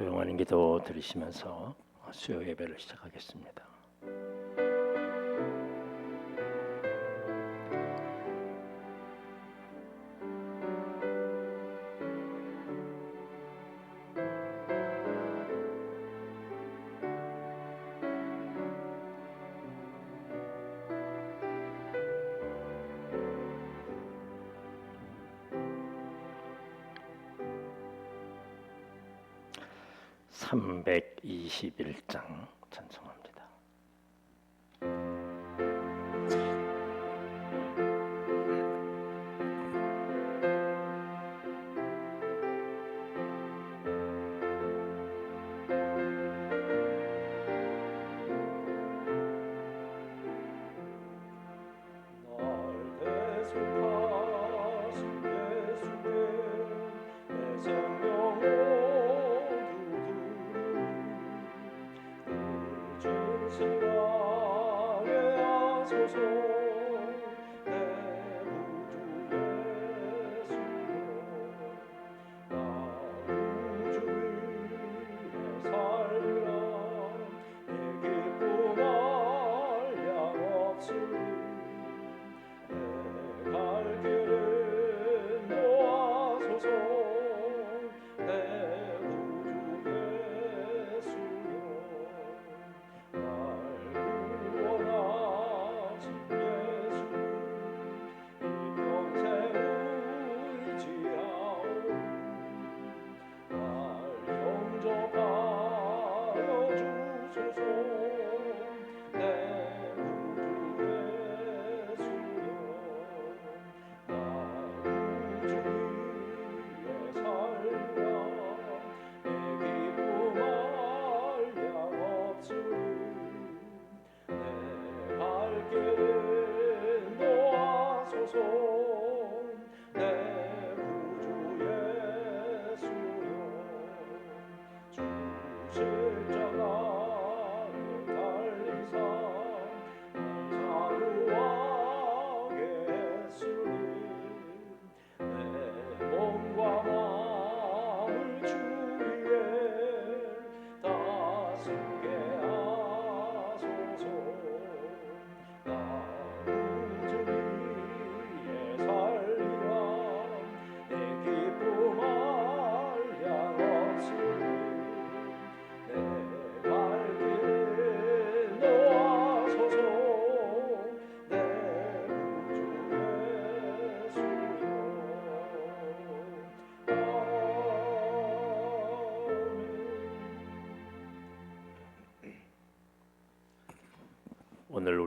조용한 기도 들으시면서 수요 예배를 시작하겠습니다.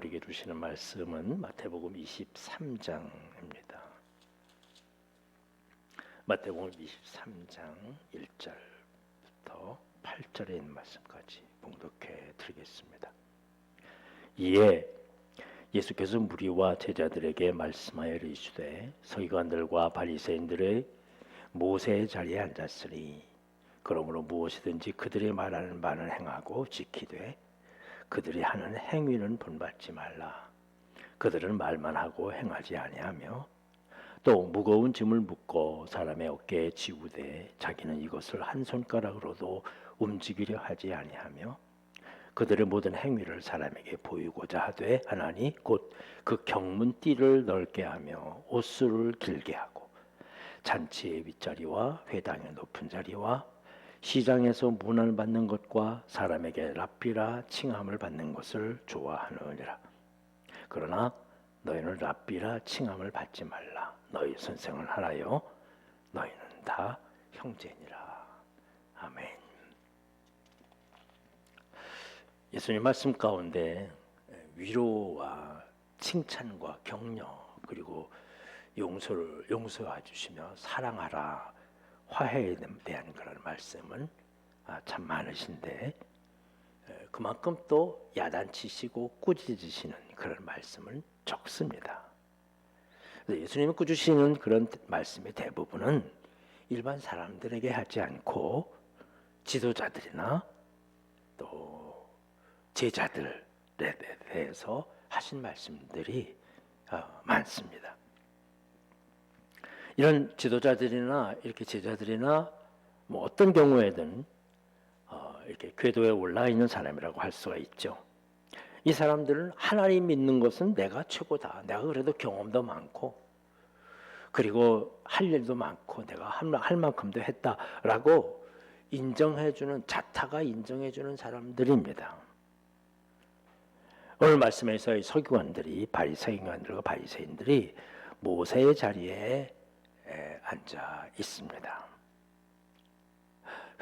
우리에게 주시는 말씀은 마태복음 23장입니다. 마태복음 23장 1절부터 8절에 있는 말씀까지 봉독해 드리겠습니다. 이에 예수께서 무리와 제자들에게 말씀하여 이르시되 서기관들과 바리새인들의 모세의 자리에 앉았으니 그러므로 무엇이든지 그들이 말하는 바는 행하고 지키되 그들이 하는 행위는 본받지 말라. 그들은 말만 하고 행하지 아니하며 또 무거운 짐을 묶고 사람의 어깨에 지우되 자기는 이것을 한 손가락으로도 움직이려 하지 아니하며 그들의 모든 행위를 사람에게 보이고자 하되 하나니 곧 그 경문 띠를 넓게 하며 옷수를 길게 하고 잔치의 윗자리와 회당의 높은 자리와 시장에서 문안을 받는 것과 사람에게 랍비라 칭함을 받는 것을 좋아하느니라. 그러나 너희는 랍비라 칭함을 받지 말라. 너희 선생을 하나요. 너희는 다 형제니라. 아멘. 예수님 말씀 가운데 위로와 칭찬과 격려 그리고 용서를 용서해 주시며 사랑하라 화해에 대한 그런 말씀은 아, 참 많으신데 에, 그만큼 또 야단치시고 꾸짖으시는 그런 말씀은 적습니다. 예수님이 꾸짖으시는 그런 말씀의 대부분은 일반 사람들에게 하지 않고 지도자들이나 또 제자들에 대해서 하신 말씀들이 어, 많습니다. 이런 지도자들이나 이렇게 제자들이나 뭐 어떤 경우에든 이렇게 궤도에 올라 있는 사람이라고 할 수가 있죠. 이 사람들은 하나님 믿는 것은 내가 최고다. 내가 그래도 경험도 많고 그리고 할 일도 많고 내가 할, 할 만큼도 했다라고 인정해주는 자타가 인정해주는 사람들입니다. 오늘 말씀에서 이 서기관들이 바리새인들과 바리새인들이 모세의 자리에 에, 앉아 있습니다.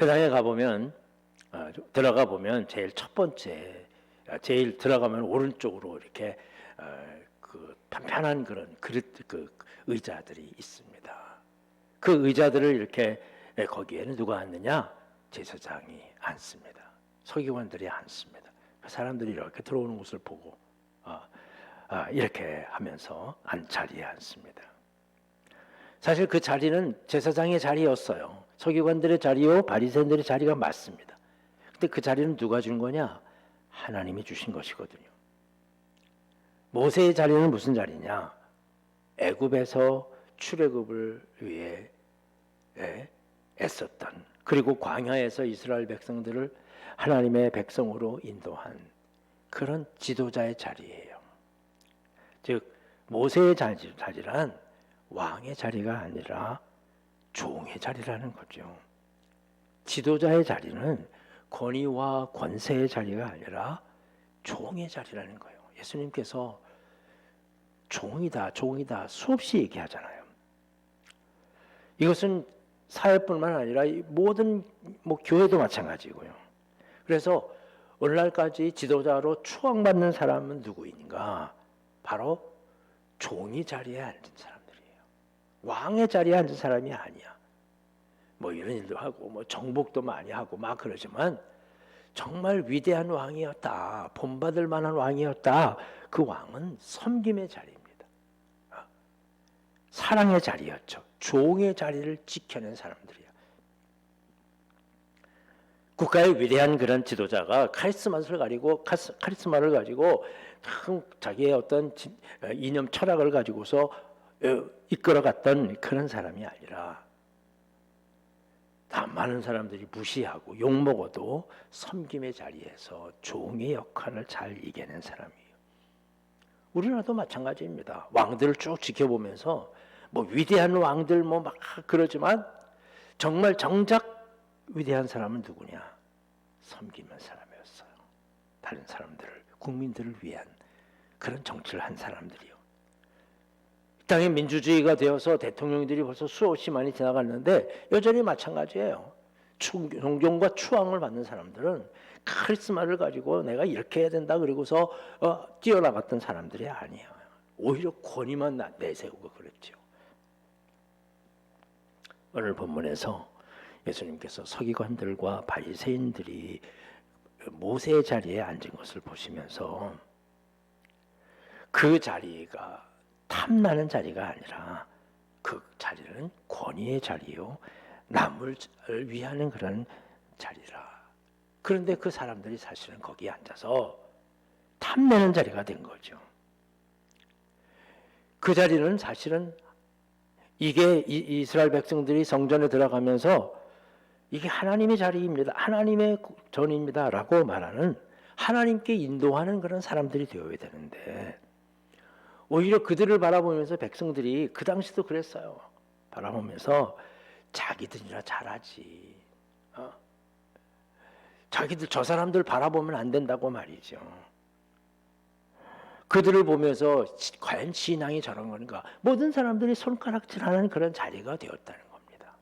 회당에 가보면 어, 들어가 보면 제일 첫 번째 어, 제일 들어가면 오른쪽으로 이렇게 어, 그 편편한 그런 그릇 그 의자들이 있습니다. 그 의자들을 이렇게 에, 거기에는 누가 앉느냐 제사장이 앉습니다. 서기관들이 앉습니다. 그 사람들이 이렇게 들어오는 것을 보고 아, 아, 이렇게 하면서 안 자리에 앉습니다. 사실 그 자리는 제사장의 자리였어요. 서기관들의 자리요, 바리새인들의 자리가 맞습니다. 근데 그 자리는 누가 준 거냐? 하나님이 주신 것이거든요. 모세의 자리는 무슨 자리냐? 애굽에서 출애굽을 위해 예, 애썼던 그리고 광야에서 이스라엘 백성들을 하나님의 백성으로 인도한 그런 지도자의 자리예요. 즉 모세의 자리, 자리란 왕의 자리가 아니라 종의 자리라는 거죠. 지도자의 자리는 권위와 권세의 자리가 아니라 종의 자리라는 거예요. 예수님께서 종이다, 종이다 수없이 얘기하잖아요. 이것은 사회뿐만 아니라 이 모든 뭐 교회도 마찬가지고요. 그래서 오늘날까지 지도자로 추앙받는 사람은 누구인가? 바로 종이 자리에 앉은 사람들이에요. 왕의 자리에 앉은 사람이 아니야. 뭐 이런 일도 하고 뭐 정복도 많이 하고 막 그러지만 정말 위대한 왕이었다. 본받을 만한 왕이었다. 그 왕은 섬김의 자리입니다. 어? 사랑의 자리였죠. 종의 자리를 지켜낸 사람들이야. 국가의 위대한 그런 지도자가 카리스마를 가지고 카리스마를 가지고 참 자기의 어떤 지- 어, 이념 철학을 가지고서 어, 이끌어갔던 그런 사람이 아니라 다 많은 사람들이 무시하고 욕먹어도 섬김의 자리에서 종의 역할을 잘 이겨낸 사람이에요. 우리나라도 마찬가지입니다. 왕들을 쭉 지켜보면서 뭐 위대한 왕들 뭐 막 그러지만 정말 정작 위대한 사람은 누구냐? 섬기는 사람이었어요. 다른 사람들을 국민들을 위한 그런 정치를 한 사람들이 땅에 민주주의가 되어서 대통령들이 벌써 수없이 많이 지나갔는데 여전히 마찬가지예요. 추- 존경과 추앙을 받는 사람들은 카리스마를 가지고 내가 이렇게 해야 된다 그러고서 어, 뛰어나갔던 사람들이 아니에요. 오히려 권위만 나- 내세우고 그랬죠. 오늘 본문에서 예수님께서 서기관들과 바리새인들이 모세의 자리에 앉은 것을 보시면서 그 자리가 탐나는 자리가 아니라 그 자리는 권위의 자리요 남을 위하는 그런 자리라. 그런데 그 사람들이 사실은 거기에 앉아서 탐내는 자리가 된 거죠. 그 자리는 사실은 이게 이- 이스라엘 백성들이 성전에 들어가면서 이게 하나님의 자리입니다. 하나님의 전입니다라고 말하는 하나님께 인도하는 그런 사람들이 되어야 되는데 오히려 그들을 바라보면서 백성들이 그 당시도 그랬어요. 바라보면서 자기들이나 잘하지. 어? 자기들 저 사람들 바라보면 안 된다고 말이죠. 그들을 보면서 시- 과연 신앙이 저런 건가? 모든 사람들이 손가락질하는 그런 자리가 되었다는 겁니다.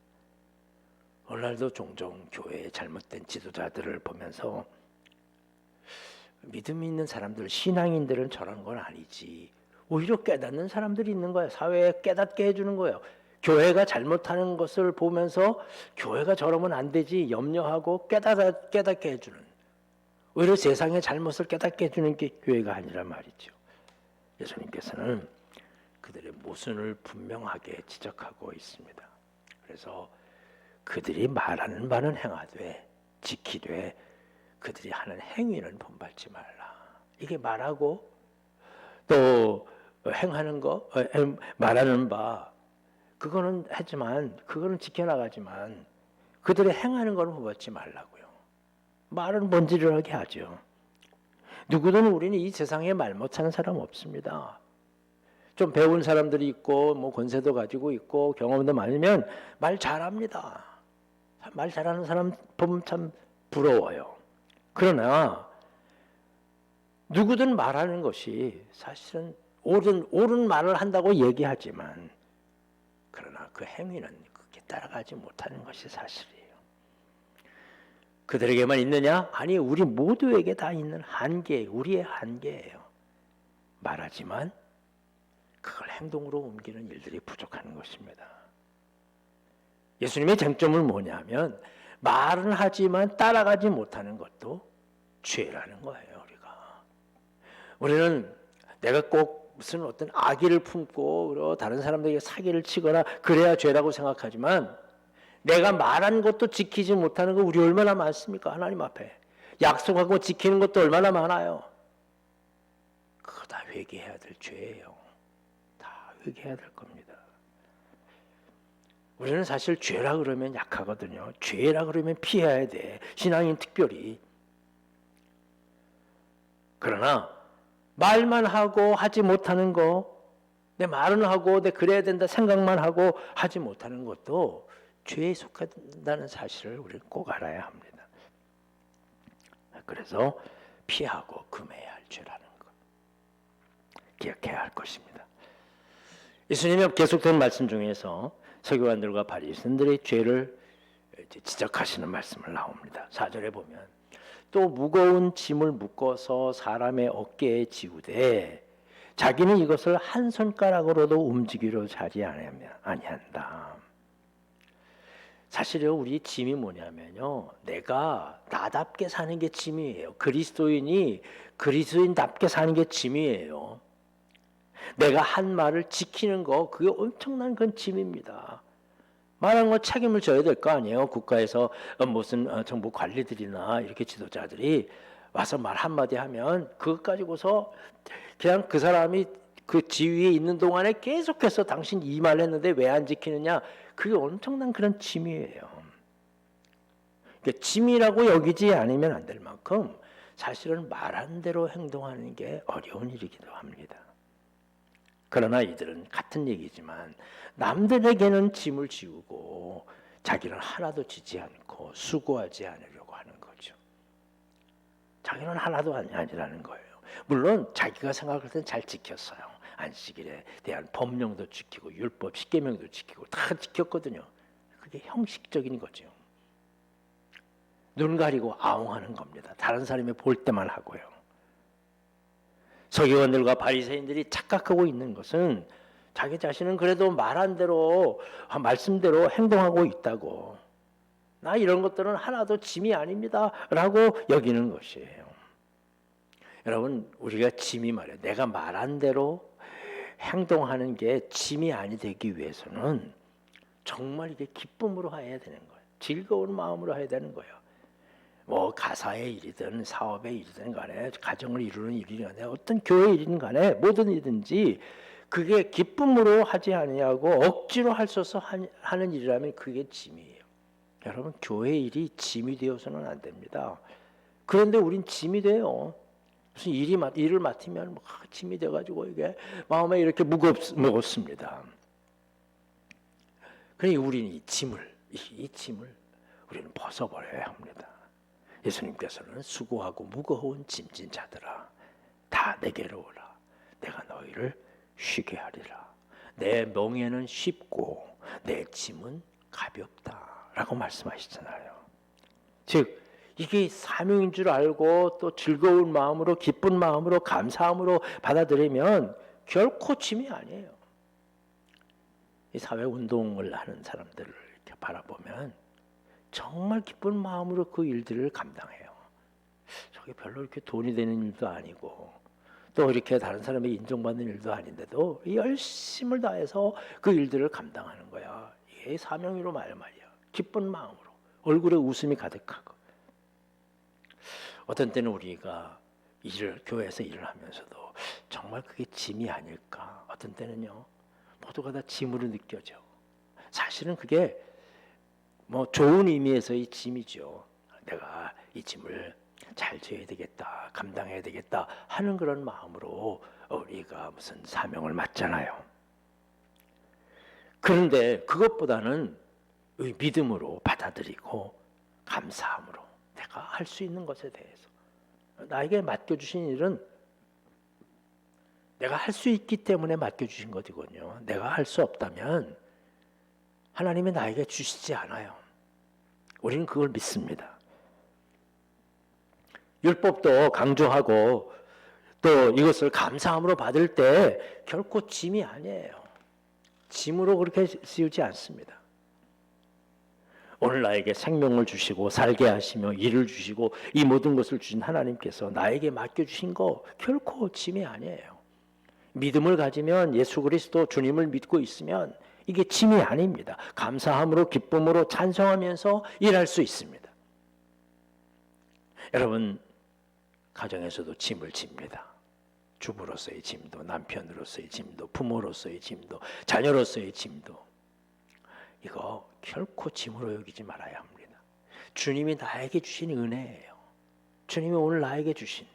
오늘날도 종종 교회의 잘못된 지도자들을 보면서 믿음 있는 사람들, 신앙인들은 저런 건 아니지. 오히려 깨닫는 사람들이 있는 거예요. 사회에 깨닫게 해주는 거예요. 교회가 잘못하는 것을 보면서 교회가 저러면 안 되지 염려하고 깨닫, 깨닫게 해주는 오히려 세상의 잘못을 깨닫게 해주는 게 교회가 아니란 말이죠. 예수님께서는 그들의 모순을 분명하게 지적하고 있습니다. 그래서 그들이 말하는 바는 행하되 지키되 그들이 하는 행위는 본받지 말라. 이게 말하고 또 행하는 거 어, 말하는 바 그거는 하지만 그거는 지켜나가지만 그들의 행하는 거는 본받지 말라고요. 말은 번지르르하게 하죠. 누구든 우리는 이 세상에 말 못하는 사람 없습니다. 좀 배운 사람들이 있고 뭐 권세도 가지고 있고 경험도 많으면 말 잘합니다. 말 잘하는 사람 보면 참 부러워요. 그러나 누구든 말하는 것이 사실은 옳은 옳은 말을 한다고 얘기하지만 그러나 그 행위는 그렇게 따라가지 못하는 것이 사실이에요. 그들에게만 있느냐? 아니 우리 모두에게 다 있는 한계, 우리의 한계예요. 말하지만 그걸 행동으로 옮기는 일들이 부족하는 것입니다. 예수님의 쟁점은 뭐냐면 말은 하지만 따라가지 못하는 것도 죄라는 거예요, 우리가. 우리는 내가 꼭 무슨 어떤 악의를 품고 다른 사람들에게 사기를 치거나 그래야 죄라고 생각하지만 내가 말한 것도 지키지 못하는 거 우리 얼마나 많습니까? 하나님 앞에. 약속하고 지키는 것도 얼마나 많아요. 그거 다 회개해야 될 죄예요. 다 회개해야 될 겁니다. 우리는 사실 죄라 그러면 약하거든요. 죄라 그러면 피해야 돼. 신앙인 특별히. 그러나 말만 하고 하지 못하는 거, 내 말은 하고 내 그래야 된다 생각만 하고 하지 못하는 것도 죄에 속한다는 사실을 우리는 꼭 알아야 합니다. 그래서 피하고 금해야 할 죄라는 것 기억해야 할 것입니다. 예수님의 계속된 말씀 중에서 서기관들과 바리새인들의 죄를 지적하시는 말씀을 나옵니다. 4절에 보면 또 무거운 짐을 묶어서 사람의 어깨에 지우되 자기는 이것을 한 손가락으로도 움직이려 자지 아니한다. 사실요 우리 짐이 뭐냐면요. 내가 나답게 사는 게 짐이에요. 그리스도인이 그리스도인답게 사는 게 짐이에요. 내가 한 말을 지키는 거 그게 엄청난 건 짐입니다 말한 거 책임을 져야 될 거 아니에요 국가에서 무슨 어, 정부 관리들이나 이렇게 지도자들이 와서 말 한마디 하면 그것 가지고서 그냥 그 사람이 그 지위에 있는 동안에 계속해서 당신 이 말 했는데 왜 안 지키느냐 그게 엄청난 그런 짐이에요. 그러니까 짐이라고 여기지 않으면 안 될 만큼 사실은 말한 대로 행동하는 게 어려운 일이기도 합니다. 그러나 이들은 같은 얘기지만 남들에게는 짐을 지우고 자기는 하나도 지지 않고 수고하지 않으려고 하는 거죠. 자기는 하나도 아니- 아니라는 거예요. 물론 자기가 생각할 땐 잘 지켰어요. 안식일에 대한 법령도 지키고 율법 십계명도 지키고 다 지켰거든요. 그게 형식적인 거죠. 눈 가리고 아웅하는 겁니다. 다른 사람이 볼 때만 하고요. 서기관들과 바리새인들이 착각하고 있는 것은 자기 자신은 그래도 말한 대로 말씀대로 행동하고 있다고. 나 이런 것들은 하나도 짐이 아닙니다라고 여기는 것이에요. 여러분 우리가 짐이 말이에요. 내가 말한 대로 행동하는 게 짐이 아니 되기 위해서는 정말 이게 기쁨으로 해야 되는 거예요. 즐거운 마음으로 해야 되는 거예요. 뭐 가사의 일이든 사업의 일이든 간에 가정을 이루는 일이든 간에 어떤 교회 일이든 간에 뭐든 이든지 그게 기쁨으로 하지 아니하고 억지로 할수 없어 하는 일이라면 그게 짐이에요. 여러분 교회 일이 짐이 되어서는 안 됩니다. 그런데 우린 짐이 돼요. 무슨 일이 맡- 일을 맡으면 막 짐이 돼가지고 이게 마음에 이렇게 무겁 무겁습니다. 그러니 우리는 이 짐을 이, 이 짐을 우리는 벗어버려야 합니다. 예수님께서는 수고하고 무거운 짐진 자들아 다 내게로 오라 내가 너희를 쉬게 하리라 내 멍에는 쉽고 내 짐은 가볍다라고 말씀하시잖아요. 즉 이게 사명인 줄 알고 또 즐거운 마음으로 기쁜 마음으로 감사함으로 받아들이면 결코 짐이 아니에요. 이 사회 운동을 하는 사람들을 이렇게 바라보면 정말 기쁜 마음으로 그 일들을 감당해요. 저게 별로 이렇게 돈이 되는 일도 아니고 또 이렇게 다른 사람에게 인정받는 일도 아닌데도 열심을 다해서 그 일들을 감당하는 거야. 이게 사명이로 말 말이야. 기쁜 마음으로 얼굴에 웃음이 가득하고 어떤 때는 우리가 일을 교회에서 일을 하면서도 정말 그게 짐이 아닐까. 어떤 때는요 모두가 다 짐으로 느껴져. 사실은 그게 뭐 좋은 의미에서의 짐이죠. 내가 이이 짐을 잘 져야 되겠다, 감당해야 되겠다 하는 그런 마음으로 우리가 무슨 사명을 맡잖아요. 그런데 그것보다는 의 믿음으로 받아들이고 감사함으로 내가 할 수 있는 것에 대해서 나에게 맡겨주신 일은 내가 할 수 있기 때문에 맡겨주신 것이거든요. 내가 할 수 없다면 하나님이 나에게 주시지 않아요. 우리는 그걸 믿습니다. 율법도 강조하고 또 이것을 감사함으로 받을 때 결코 짐이 아니에요. 짐으로 그렇게 씌우지 않습니다. 오늘 나에게 생명을 주시고 살게 하시며 일을 주시고 이 모든 것을 주신 하나님께서 나에게 맡겨 주신 거 결코 짐이 아니에요. 믿음을 가지면 예수 그리스도 주님을 믿고 있으면 이게 짐이 아닙니다. 감사함으로 기쁨으로 찬송하면서 일할 수 있습니다. 여러분 가정에서도 짐을 집니다. 주부로서의 짐도 남편으로서의 짐도 부모로서의 짐도 자녀로서의 짐도 이거 결코 짐으로 여기지 말아야 합니다. 주님이 나에게 주신 은혜예요. 주님이 오늘 나에게 주신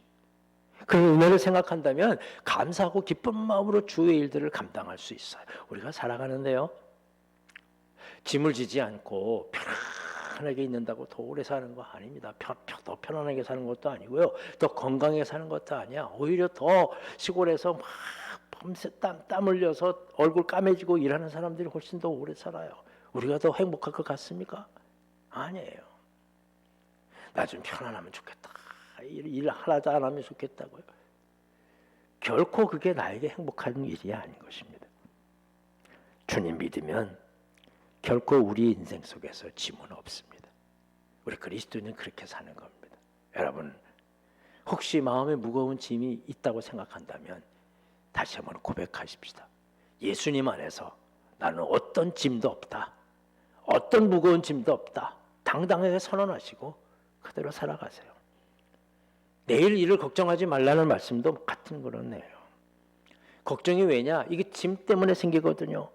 그런 은혜를 생각한다면 감사하고 기쁜 마음으로 주의 일들을 감당할 수 있어요. 우리가 살아가는데요. 짐을 지지 않고 편안하게 있는다고 더 오래 사는 거 아닙니다. 편, 편, 더 편안하게 사는 것도 아니고요. 더 건강하게 사는 것도 아니야. 오히려 더 시골에서 막 밤새 땀, 땀 흘려서 얼굴 까매지고 일하는 사람들이 훨씬 더 오래 살아요. 우리가 더 행복할 것 같습니까? 아니에요. 나 좀 편안하면 좋겠다. 일, 일 하나도 안 하면 좋겠다고요. 결코 그게 나에게 행복한 일이 아닌 것입니다. 주님 믿으면 결코 우리 인생 속에서 짐은 없습니다. 우리 그리스도인은 그렇게 사는 겁니다. 여러분, 혹시 마음에 무거운 짐이 있다고 생각한다면 다시 한번 고백하십시다. 예수님 안에서 나는 어떤 짐도 없다. 어떤 무거운 짐도 없다. 당당하게 선언하시고 그대로 살아가세요. 내일 일을 걱정하지 말라는 말씀도 같은 거네요. 걱정이 왜냐? 이게 짐 때문에 생기거든요.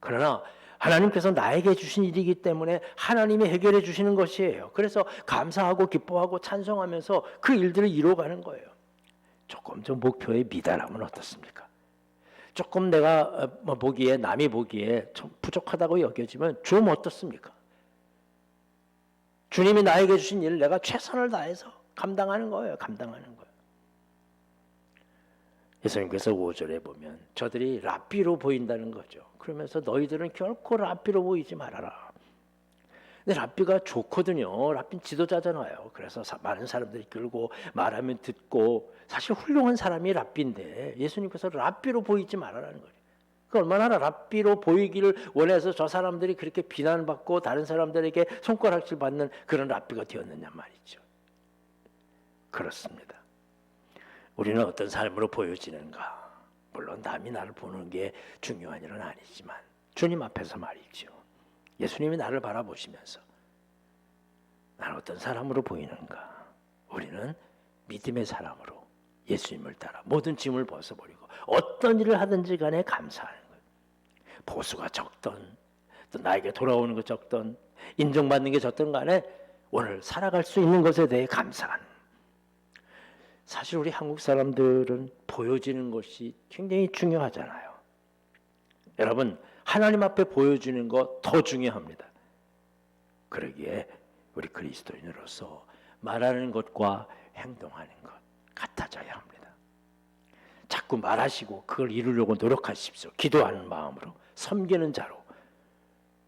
그러나 하나님께서 나에게 주신 일이기 때문에 하나님이 해결해 주시는 것이에요. 그래서 감사하고 기뻐하고 찬송하면서 그 일들을 이루어가는 거예요. 조금 좀 목표에 미달하면 어떻습니까? 조금 내가 어, 뭐 보기에 남이 보기에 좀 부족하다고 여겨지면 좀 어떻습니까? 주님이 나에게 주신 일을 내가 최선을 다해서 감당하는 거예요. 감당하는 거예요. 예수님께서 5절에 보면 저들이 랍비로 보인다는 거죠. 그러면서 너희들은 결코 랍비로 보이지 말아라. 근데 랍비가 좋거든요. 랍비는 지도자잖아요. 그래서 사- 많은 사람들이 끌고 말하면 듣고 사실 훌륭한 사람이 랍비인데 예수님께서 랍비로 보이지 말아라는 거예요. 그 얼마나 랍비로 보이기를 원해서 저 사람들이 그렇게 비난받고 다른 사람들에게 손가락질 받는 그런 랍비가 되었느냐 말이죠. 그렇습니다. 우리는 어떤 삶으로 보여지는가? 물론 남이 나를 보는 게 중요한 일은 아니지만 주님 앞에서 말이죠. 예수님이 나를 바라보시면서 나는 어떤 사람으로 보이는가? 우리는 믿음의 사람으로 예수님을 따라 모든 짐을 벗어버리고 어떤 일을 하든지 간에 감사하는 거예요. 보수가 적던 또 나에게 돌아오는 것 적던 인정받는 게 적던 간에 오늘 살아갈 수 있는 것에 대해 감사하는 사실 우리 한국 사람들은 보여지는 것이 굉장히 중요하잖아요. 여러분, 하나님 앞에 보여주는 것 더 중요합니다. 그러기에 우리 그리스도인으로서 말하는 것과 행동하는 것 같아져야 합니다. 자꾸 말하시고 그걸 이루려고 노력하십시오. 기도하는 마음으로 섬기는 자로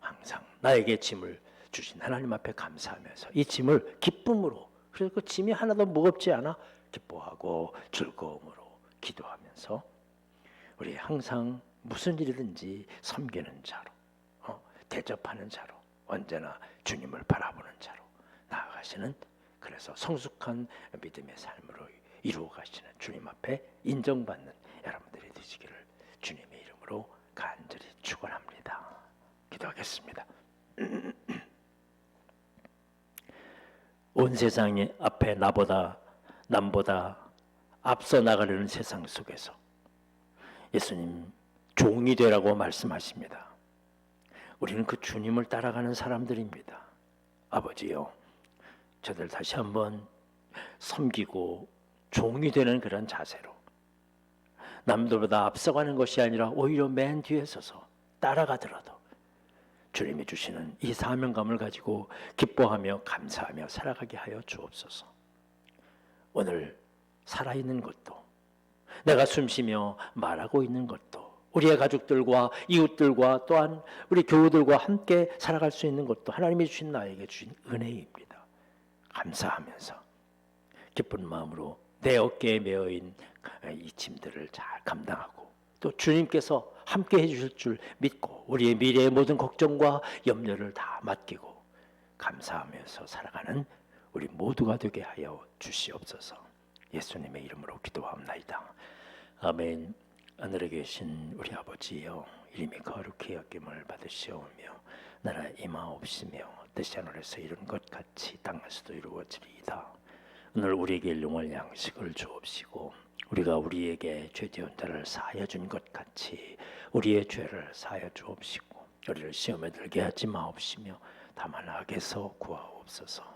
항상 나에게 짐을 주신 하나님 앞에 감사하면서 이 짐을 기쁨으로 그래서 그 짐이 하나도 무겁지 않아 기뻐하고 즐거움으로 기도하면서 우리 항상 무슨 일이든지 섬기는 자로 어, 대접하는 자로 언제나 주님을 바라보는 자로 나아가시는 그래서 성숙한 믿음의 삶으로 이루어 가시는 주님 앞에 인정받는 여러분들이 되시기를 주님의 이름으로 간절히 축원합니다. 기도하겠습니다. 온 세상이 앞에 나보다 남보다 앞서 나가려는 세상 속에서 예수님 종이 되라고 말씀하십니다. 우리는 그 주님을 따라가는 사람들입니다. 아버지요, 저들 다시 한번 섬기고 종이 되는 그런 자세로 남들보다 앞서가는 것이 아니라 오히려 맨 뒤에 서서 따라가더라도 주님이 주시는 이 사명감을 가지고 기뻐하며 감사하며 살아가게 하여 주옵소서. 오늘 살아있는 것도 내가 숨쉬며 말하고 있는 것도 우리의 가족들과 이웃들과 또한 우리 교우들과 함께 살아갈 수 있는 것도 하나님이 주신 나에게 주신 은혜입니다. 감사하면서 기쁜 마음으로 내 어깨에 메어 있는 이 짐들을 잘 감당하고 또 주님께서 함께 해주실 줄 믿고 우리의 미래의 모든 걱정과 염려를 다 맡기고 감사하면서 살아가는 우리 모두가 되게 하여 주시옵소서. 예수님의 이름으로 기도합나이다. 아멘. 하늘에 계신 우리 아버지여 이름이 거룩히 여김을 받으시오며 나라 임하옵시며 뜻이 하늘에서 이룬 것 같이 땅에서도 이루어지리이다. 오늘 우리에게 일용할 양식을 주옵시고 우리가 우리에게 죄지은 자를 사하여 준 것 같이 우리의 죄를 사하여 주옵시고 우리를 시험에 들게 하지 마옵시며 다만 악에서 구하옵소서.